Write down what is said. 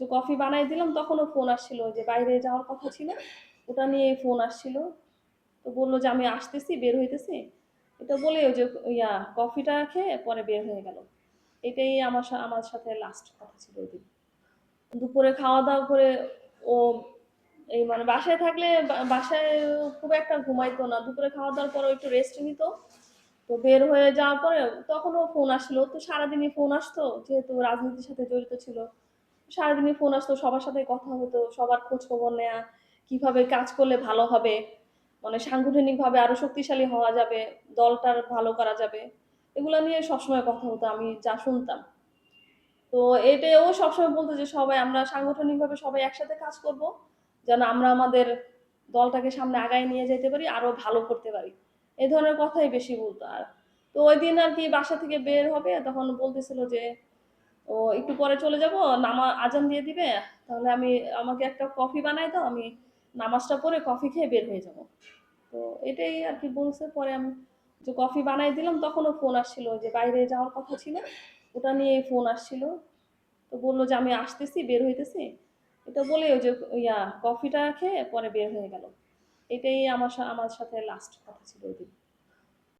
যে কফি বানাই দিলাম, তখনও ফোন আসছিল যে বাইরে যাওয়ার কথা ছিল। ওটা নিয়ে ফোন আসছিল। তো বলল যে আমি আসতেছি, বের হইতেছি। এটা বলে ওই যে ইয়া, কফিটা খেয়ে পরে বের হয়ে গেল। এটাই আমার আমার সাথে লাস্ট কথা ছিল ওই দিন। দুপুরে খাওয়া দাওয়া করে ও এই মানে বাসায় থাকলে বাসায় খুব একটা ঘুমাইতো না। দুপুরে খাওয়া দাওয়ার পরে একটু রেস্ট নিত। তো বের হয়ে যাওয়ার পরে তখনও ফোন আসলো। তো সারাদিনই ফোন আসতো, যেহেতু রাজনীতির সাথে জড়িত ছিল। সারাদিনই ফোন আসতো, সবার সাথে কথা হতো, সবার খোঁজ খবর নেওয়া কীভাবে কাজ করলে ভালো হবে মানে সাংগঠনিকভাবে আরও শক্তিশালী হওয়া যাবে, দলটার ভালো করা যাবে, এগুলো নিয়ে সবসময় কথা হতো, আমি যা শুনতাম। তো এটাও সবসময় বলতো যে সবাই, আমরা সাংগঠনিকভাবে সবাই একসাথে কাজ করব, যেন আমরা আমাদের দলটাকে সামনে আগায় নিয়ে যেতে পারি, আরও ভালো করতে পারি। এই ধরনের কথাই বেশি বলতো আর। তো ওই দিন আর কি বাসা থেকে বের হবে, তখন বলতেছিল যে ও একটু পরে চলে যাব, নামা আজান দিয়ে দিবে, তাহলে আমি, আমাকে একটা কফি বানাই দাও, আমি নামাজটা পরে কফি খেয়ে বের হয়ে যাব। তো এটাই আর কি বলছে, পরে আমি যে কফি বানাই দিলাম, তখনও ফোন আসছিল যে বাইরে যাওয়ার কথা ছিল, ওটা নিয়ে ফোন আসছিল। তো বলল যে আমি আসতেছি, বের হইতেছি। এটা বলে ওই যে ইয়া কফিটা খেয়ে পরে বের হয়ে গেল। এটাই আমার আমার সাথে লাস্ট কথা ছিল ওই দিন।